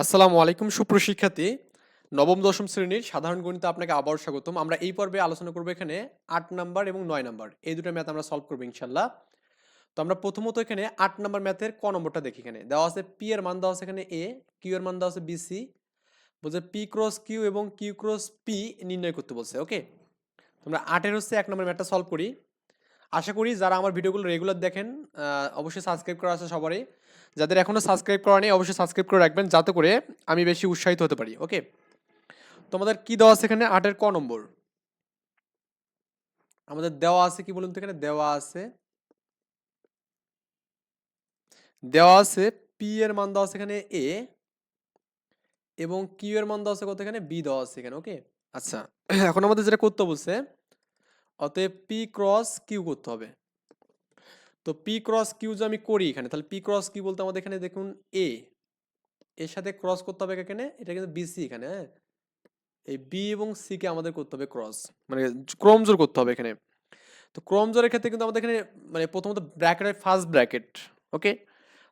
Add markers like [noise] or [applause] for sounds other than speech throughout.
আসসালামু আলাইকুম সুপ্রশিক্ষার্থী নবম, দশম শ্রেণির সাধারণ গণিতে আপনাকে আবার স্বাগতম। আমরা এই পর্বে আলোচনা করব এখানে আট নাম্বার এবং নয় নাম্বার। এই দুটো ম্যাথ আমরা সলভ করব ইনশাল্লাহ। তো আমরা প্রথমত এখানে আট নাম্বার ম্যাথের ক নম্বরটা দেখি এখানে। দেওয়া আছে পি এর মান, দেওয়া আছে এখানে এ কিউ এর মান, দেওয়া আছে বিসি বলছে পি ক্রস কিউ এবং কিউ ক্রস পি নির্ণয় করতে বলছে ওকে তোমরা আটের হচ্ছে এক নম্বর ম্যাথটা সলভ করি। আশা করি যারা আমার ভিডিওগুলো রেগুলার দেখেন অবশ্যই সাবস্ক্রাইব করা আছে সবারই। যাদের এখনও সাবস্ক্রাইব করা নেই, অবশ্যই সাবস্ক্রাইব করে রাখবেন যাতে করে আমি বেশি উৎসাহিত হতে পারি ওকে তোমাদের কি দেওয়া আছে এখানে? আটের ক নম্বর। আমাদের দেওয়া আছে কি বলুন তো এখানে? দেওয়া আছে দেওয়া আছে পি এর মান দেওয়া আছে এখানে এ এবং কিউ এর মান দেওয়া আছে কত এখানে? বি দেওয়া আছে এখানে ওকে আচ্ছা [clears throat] এখন আমাদের যেটা করতে বলছে, অতএব পি ক্রস কিউ করতে হবে। তো পি ক্রস কিউ যে আমি করি এখানে, তাহলে পি ক্রস কিউ বলতে আমাদের এখানে দেখুন এ এর সাথে ক্রস করতে হবে এখানে, এটা কিন্তু বিসি এখানে হ্যাঁ? এই বি এবং সি কে আমাদের করতে হবে ক্রস মানে ক্রমজোর করতে হবে এখানে। তো ক্রমজোরের ক্ষেত্রে কিন্তু আমাদের এখানে মানে প্রথমত ব্র্যাকেটের ফার্স্ট ব্র্যাকেট ওকে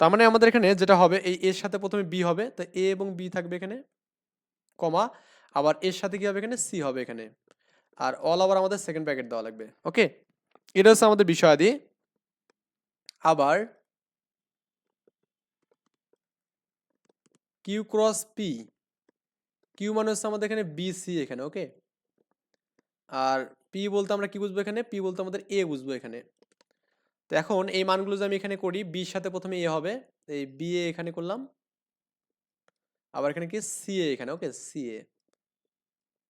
তার মানে আমাদের এখানে যেটা হবে, এই এর সাথে প্রথমে বি হবে, তো এ এবং বি থাকবে এখানে, কমা, আবার এর সাথে কি হবে এখানে সি হবে এখানে, আর অল ওভার আমাদের সেকেন্ড ব্র্যাকেট দেওয়া লাগবে ওকে এটা হচ্ছে আমাদের বিষয়াদি। আবার কিউ ক্রস পি কিউ মানে হচ্ছে আমাদের এখানে বিসি এখানে ওকে আর পি বলতে আমরা কি বুঝব এখানে? পি বলতে আমাদের এ বুঝব এখানে। তো এখন এই মানগুলো যে আমি এখানে করি বির সাথে প্রথমে এ হবে, এই বি এ এখানে করলাম। আবার এখানে কি? সি এ এখানে ওকে সি এ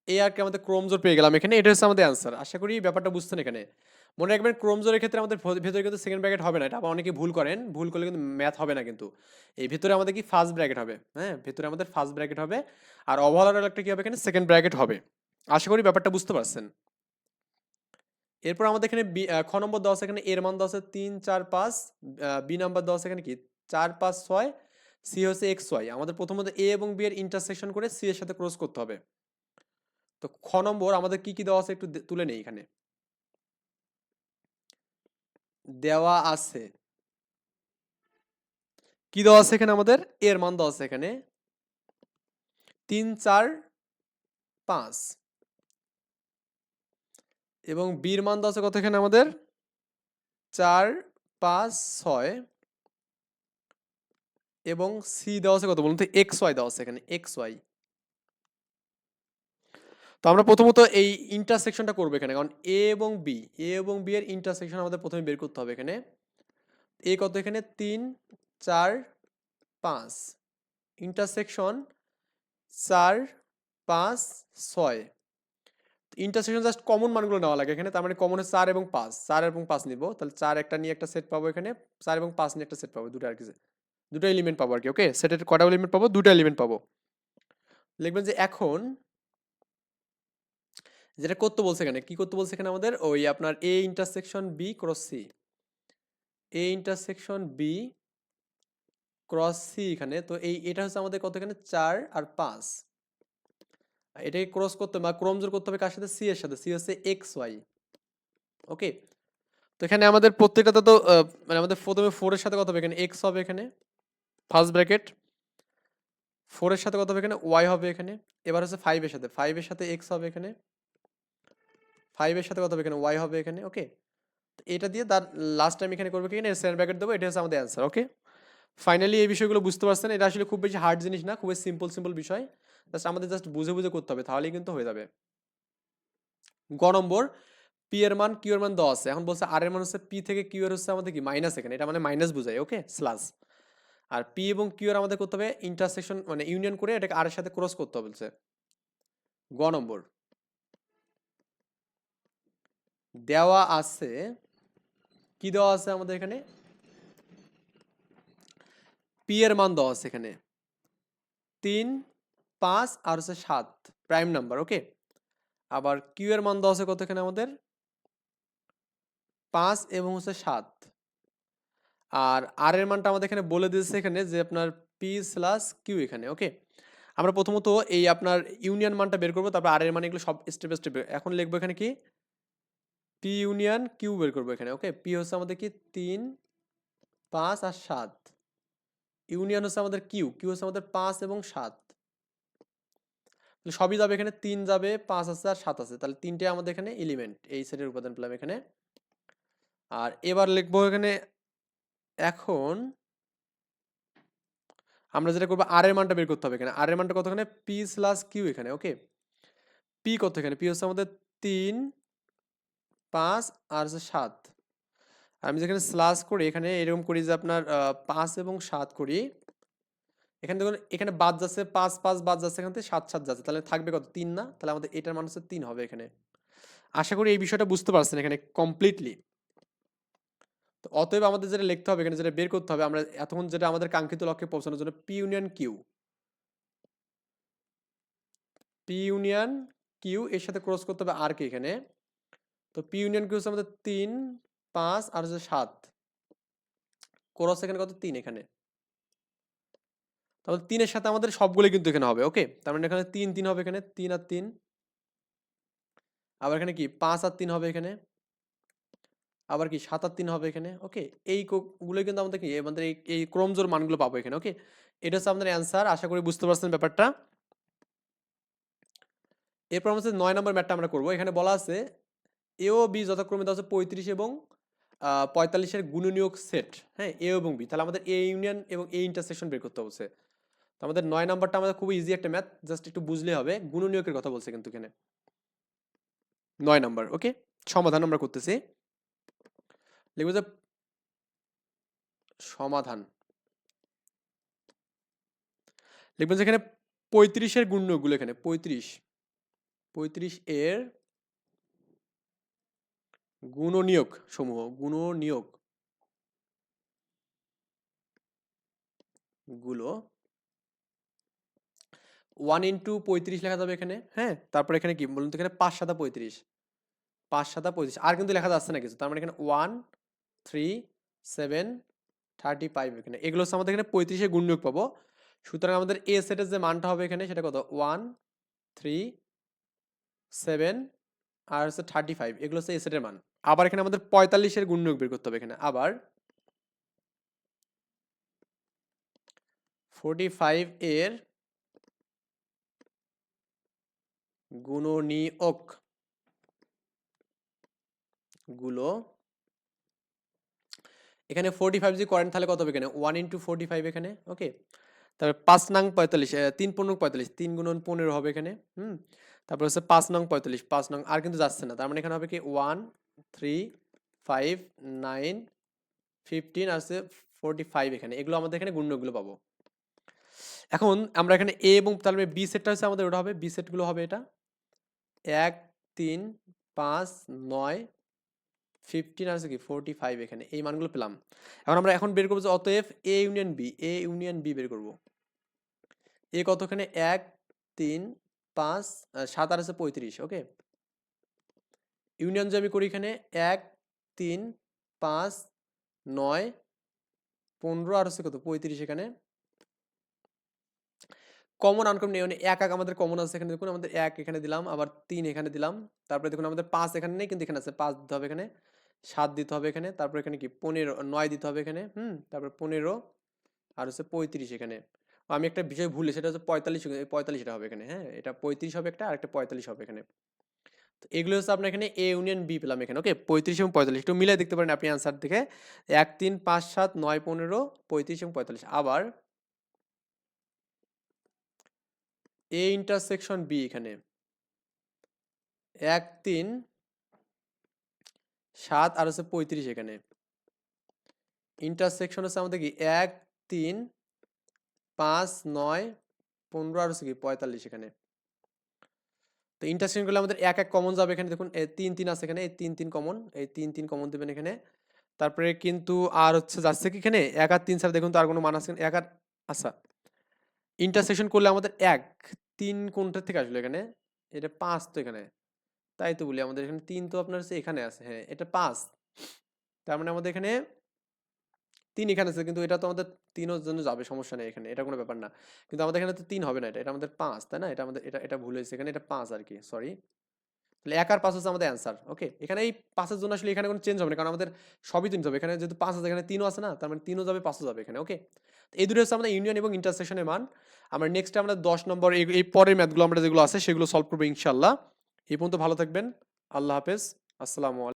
এ আর কি আমাদের ক্রোমজোর পেয়ে গেলাম এখানে, এটা হচ্ছে আমাদের অ্যান্সার আশা করি ব্যাপারটা বুঝতেন এখানে। মনে রাখবেন ক্রোমজোরের ক্ষেত্রে আমাদের ভেতরে কিন্তু সেকেন্ড ব্র্যাকেট হবে না। এটা আবার অনেকে ভুল করেন। ভুল করলে কিন্তু ম্যাথ হবে না কিন্তু। এই ভিতরে আমাদের কি ফার্স্ট ব্র্যাকেট হবে? হ্যাঁ ভেতরে আমাদের ফার্স্ট ব্র্যাকেট হবে। আর ওভারঅল একটা কি হবে এখানে? সেকেন্ড ব্র্যাকেট হবে। আশা করি ব্যাপারটা বুঝতে পারছেন। এরপর আমাদের এখানে বি- খ নম্বর দশ এখানে এর মান আছে তিন, চার, পাঁচ বি নাম্বার দশ এখানে কি? চার, পাঁচ, ছয় সি হচ্ছে এক্স ওয়াই আমাদের প্রথমত এ এবং বি এর ইন্টারসেকশন করে সি এর সাথে ক্রস করতে হবে। তো খ নম্বর আমাদের কি কি দেওয়া আছে একটু তুলে নেই এখানে। দেওয়া আছে। কি দেওয়া আছে এখানে আমাদের? এর মান দেওয়া আছে এখানে। তিন, চার, পাঁচ। এবং বির মান দেওয়া আছে কত এখানে আমাদের? চার, পাঁচ, ছয়। এবং সি দেওয়া আছে কত বলুন তো? এক্স, ওয়াই দেওয়া আছে এখানে। X, Y. তো আমরা প্রথমত এই ইন্টারসেকশনটা করব এখানে। কারণ এ এবং বি এ এবং বি এর ইন্টারসেকশন আমাদের প্রথমে বের করতে হবে এখানে। এ কত এখানে? তিন, চার, পাঁচ। ইন্টারসেকশন চার, পাঁচ, ছয়। ইন্টারসেকশন জাস্ট কমন মানগুলো নেওয়া লাগে এখানে, তার মানে কমন হচ্ছে চার এবং পাঁচ। চার এবং পাঁচ নিব। তাহলে চার একটা নিয়ে একটা সেট পাবো এখানে, চার এবং পাঁচ নিয়ে একটা সেট পাবো, দুটো আর কি। দুটো এলিমেন্ট পাবো আর কি ওকে সেটের কটা এলিমেন্ট পাবো, দুটো এলিমেন্ট পাবো। লিখবেন যে এখন যেটা করতে বলছে এখানে, কি করতে বলছে এখানে আমাদের? ওই আপনার A intersection B cross C A intersection B cross C এখানে, তো এই, এটা হচ্ছে আমাদের কত এখানে? চার আর পাঁচ। এটাকে ক্রস করতে হবে, বা ক্রমজোর করতে হবে কার সাথে? সি এর সাথে সি হচ্ছে এক্স ওয়াই ওকে তো এখানে আমাদের প্রত্যেকটাতে তো মানে আমাদের প্রথমে ফোরের সাথে কত হবে এখানে? এক্স হবে এখানে ফার্স্ট ব্র্যাকেট ফোরের সাথে কত হবে এখানে? ওয়াই হবে এখানে, এবার হচ্ছে ফাইভের সাথে ফাইভের সাথে এক্স হবে এখানে ফাইভের সাথে কত হবে এখানে ওয়াই হবে এখানে ওকে তো এটা দিয়ে তার লাস্ট টাইম এখানে করব কি এখানে? সেভেন ব্র্যাকেট দেবো, এটা হচ্ছে আমাদের অ্যান্সার ওকে ফাইনালি এই বিষয়গুলো বুঝতে পারছেন, এটা আসলে খুব বেশি হার্ড জিনিস না, খুবই সিম্পল সিম্পল বিষয়। জাস্ট আমাদের জাস্ট বুঝে বুঝে করতে হবে, তাহলেই কিন্তু হয়ে যাবে। গ নম্বর পি এর মান কিউ এর মান দেওয়া আছে এখন বলছে আর এর মান হচ্ছে পি থেকে কিউ এর হচ্ছে আমাদের কি? মাইনাস এখানে, এটা মানে মাইনাস বোঝায় ওকে স্লাস আর পি এবং কিউ এর আমাদের করতে হবে ইন্টারসেকশন মানে ইউনিয়ন করে এটাকে আর এর সাথে ক্রস করতে হবে, বলছে। গ নম্বর দেওয়া আছে। কি দেওয়া আছে আমাদের এখানে? পি এর মান দেওয়া আছে এখানে। তিন, পাঁচ আর হচ্ছে সাত। প্রাইম নাম্বার ওকে আবার কিউ এর মান দেওয়া আছে কত এখানে আমাদের? পাঁচ এবং হচ্ছে সাত। আর আর এর মানটা আমাদের এখানে বলে দিয়েছে এখানে যে আপনার পি স্লাস কিউ এখানে ওকে আমরা প্রথমত এই আপনার ইউনিয়ন মানটা বের করব, তারপর আর এর মান এগুলো সব স্টেপ স্টেপ এখন লিখব এখানে কি? পি ইউনিয়ন কিউ বের করব এখানে ওকে পি হচ্ছে আমাদের কি? তিন, পাঁচ আর সাত। ইউনিয়ন হচ্ছে আমাদের কিউ কিউ হচ্ছে আমাদের পাঁচ এবং সাত। সবই যাবে এখানে, তিন যাবে, পাঁচ আছে আর সাত আছে। তাহলে তিনটে আমাদের এখানে এলিমেন্ট এই সেটের উপাদান পেলাম এখানে। আর এবার লিখব এখানে এখন আমরা যেটা করব আর এর মানটা বের করতে হবে এখানে। আর এর মানটা কত এখানে? পি স্লাস কিউ এখানে ওকে পি কত এখানে? পি হচ্ছে আমাদের তিন পাঁচ আর হচ্ছে সাত। আমি যেখানে স্লাস করি, এখানে এরকম করি যে আপনার পাঁচ এবং সাত করি। এখানে দেখুন, এখানে বাদ যাচ্ছে পাঁচ পাঁচ বাদ যাচ্ছে, এখান থেকে সাত সাত যাচ্ছে। তাহলে থাকবে কত? তিন না? তাহলে আমাদের এটার মান হচ্ছে তিন হবে এখানে। আশা করি এই বিষয়টা বুঝতে পারছেন এখানে কমপ্লিটলি তো অতএব আমাদের যেটা লিখতে হবে, এখানে যেটা বের করতে হবে, আমরা এতক্ষণ যেটা আমাদের কাঙ্ক্ষিত লক্ষ্যে পৌঁছানোর জন্য P union Q P union Q এর সাথে ক্রস করতে হবে আর কে এখানে। তো পি ইউনিয়ন কিউ হচ্ছে আমাদের তিন, পাঁচ আর হচ্ছে সাত। ক্রস এখানে কত? তিন এখানে। তাহলে তিনের সাথে আমাদের সবগুলো কিন্তু এখানে হবে ওকে তার মানে এখানে তিন তিন হবে এখানে, তিন আর তিন। আবার এখানে কি? পাঁচ আর তিন হবে এখানে। আবার কি? সাত আর তিন হবে এখানে ওকে এই গুলো কিন্তু আমাদের কি? আমাদের এই ক্রমজোর মানগুলো পাবো এখানে ওকে এটা হচ্ছে আমাদের অ্যান্সার আশা করি বুঝতে পারছেন ব্যাপারটা। এরপর আমাদের নয় নম্বর ম্যাটটা আমরা করব। এখানে বলা আছে এ ও বি যথাক্রমে দেওয়া আছে পঁয়ত্রিশ এবং পঁয়তাল্লিশের গুণনীয়ক সেট হ্যাঁ? এ এবং বি। তাহলে আমাদের এ ইউনিয়ন এবং এ ইন্টারসেকশন বের করতে হচ্ছে। তো আমাদের নয় নাম্বারটা আমাদের খুব ইজি একটা ম্যাথ জাস্ট একটু বুঝলে হবে। গুণনীয়কের কথা বলছে কিন্তু এখানে। নয় নাম্বার ওকে সমাধান আমরা করতেছি। লিখব যে সমাধান। লিখবেন যে এখানে পঁয়ত্রিশের গুণ্যগুলো এখানে, পঁয়ত্রিশ। পঁয়ত্রিশ এর গুণনীয়ক সমূহ গুণ নিয়োগগুলো ওয়ান ইন্টু পঁয়ত্রিশ লেখা যাবে এখানে হ্যাঁ? তারপরে এখানে কি? বলুন তো এখানে পাঁচ সাদা পঁয়ত্রিশ। পাঁচ সাদা পঁয়ত্রিশ। আর কিন্তু লেখা যাচ্ছে না কিছু। তার মানে এখানে one three seven thirty five এখানে। এগুলো হচ্ছে আমাদের এখানে পঁয়ত্রিশে গুণনীয়ক পাবো। সুতরাং আমাদের এ সেটের যে মানটা হবে এখানে সেটা কত? ওয়ান থ্রি সেভেন আর হচ্ছে থার্টি ফাইভ এগুলো হচ্ছে এ সেটের মান। আবার এখানে আমাদের পঁয়তাল্লিশের গুণনীয়ক বের করতে হবে এখানে। আবার ফোর্টি ফাইভ এর গুণনীয়কগুলো এখানে ফোর্টি ফাইভ যদি করেন তাহলে কত হবে এখানে? ওয়ান ইন্টু ফোর্টি ফাইভ এখানে? ওকে তারপরে পাঁচ নং পঁয়তাল্লিশ তিন পনেরো পঁয়তাল্লিশ, তিন গুণন পনেরো হবে এখানে। হুম? তারপর হচ্ছে পাঁচ নং পঁয়তাল্লিশ, পাঁচ নং, আর কিন্তু যাচ্ছে না। তার মানে এখানে হবে কি? One three five nine fifteen হচ্ছে ফোর্টি ফাইভ এখানে। এগুলো আমাদের এখানে গুণ্যগুলো পাবো। এখন আমরা এখানে এ এবং তার বি সেটটা হচ্ছে আমাদের ওটা হবে। বি সেটগুলো হবে এটা। এক, তিন, পাঁচ, নয় ফিফটিন হচ্ছে কি ফোরটি ফাইভ এখানে। এই মানগুলো পেলাম। এখন আমরা এখন বের করব যে অতএব A union B A union B বের করব। এ কতখানে? এক, তিন, পাঁচ সাত আর হচ্ছে পঁয়ত্রিশ ওকে ইউনিয়ন যে আমি করি এখানে, এক, তিন, পাঁচ, নয়, পনেরো আর হচ্ছে কত? পঁয়ত্রিশ এখানে। কমন আনকম নেই মানে এক এক আমাদের কমন আছে এখানে দেখুন, আমাদের এক এখানে দিলাম, আবার তিন এখানে দিলাম। তারপরে দেখুন, আমাদের পাঁচ এখানে নেই, কিন্তু এখানে আছে পাঁচ দিতে হবে এখানে, সাত দিতে হবে এখানে, তারপর এখানে কি? পনেরো, নয় দিতে হবে এখানে, হুম, তারপর পনেরো আর হচ্ছে পঁয়ত্রিশ এখানে। আমি একটা বিষয় ভুলে, সেটা হচ্ছে পঁয়তাল্লিশ পঁয়তাল্লিশটা হবে এখানে হ্যাঁ এটা পঁয়ত্রিশ হবে একটা আর একটা পঁয়তাল্লিশ হবে এখানে। এগুলো হচ্ছে আপনার এখানে এ ইউনিয়ন বি পেলাম এখানে ওকে পঁয়ত্রিশ এবং পঁয়তাল্লিশ, একটু মিলাই দেখতে পারেন আপনি অ্যান্সার দেখে। এক, তিন, পাঁচ, সাত, নয়, পনেরো, পঁয়ত্রিশ এবং পঁয়তাল্লিশ। আবার এ ইন্টারসেকশন বি এখানে। এক, তিন, সাত আর হচ্ছে পঁয়ত্রিশ এখানে। ইন্টারসেকশন হচ্ছে আমাদের কি? এক, তিন, পাঁচ, নয়, পনেরো আর হচ্ছে কি? পঁয়তাল্লিশ এখানে। তো ইন্টারসেকশন করলে আমাদের এক এক কমন যাবে এখানে। দেখুন, এই তিন তিন আছে এখানে, এই তিন তিন কমন এই তিন তিন কমন দেবেন এখানে। তারপরে কিন্তু আর হচ্ছে যাচ্ছে কি এখানে? এক আর তিন স্যার দেখুন তো আর কোনো মান আছে? এক আর আচ্ছা। ইন্টারসেকশন করলে আমাদের এক, তিন কোনটা থেকে আসলো এখানে? এটা পাঁচ তো এখানে। তাই তো বলি, আমাদের এখানে তিন তো আপনার হচ্ছে এখানে আছে হ্যাঁ এটা পাঁচ। তার মানে আমাদের এখানে তিন এখানে আছে, কিন্তু এটা তো আমাদের তিনের জন্য যাবে, সমস্যা নেই এখানে, এটা কোনো ব্যাপার না। কিন্তু আমাদের এখানে তো তিন হবে না এটা এটা আমাদের পাঁচ, তাই না? এটা আমাদের, এটা এটা ভুল হয়েছে এখানে, এটা পাঁচ আর কি সরি তাহলে এক আর পাঁচ হচ্ছে আমাদের অ্যান্সার ওকে এখানে এই পাঁচের জন্য আসলে এখানে কোনো চেঞ্জ হবে না, কারণ আমাদের সবই তিন হবে, এখানে যেহেতু পাঁচ আছে, এখানে তিনও আছে না, তার মানে তিনও যাবে, পাঁচও যাবে এখানে ওকে এই দুটো হচ্ছে আমাদের ইউনিয়ন এবং ইন্টারসেকশনের মান। আমরা নেক্সট আমরা দশ নম্বর, এই পরের ম্যাথগুলো আমরা যেগুলো আছে, সেগুলো সলভ করব ইনশাল্লাহ এই পর্যন্ত ভালো থাকবেন, আল্লাহ হাফেজ, আসসালামু আলাইকুম।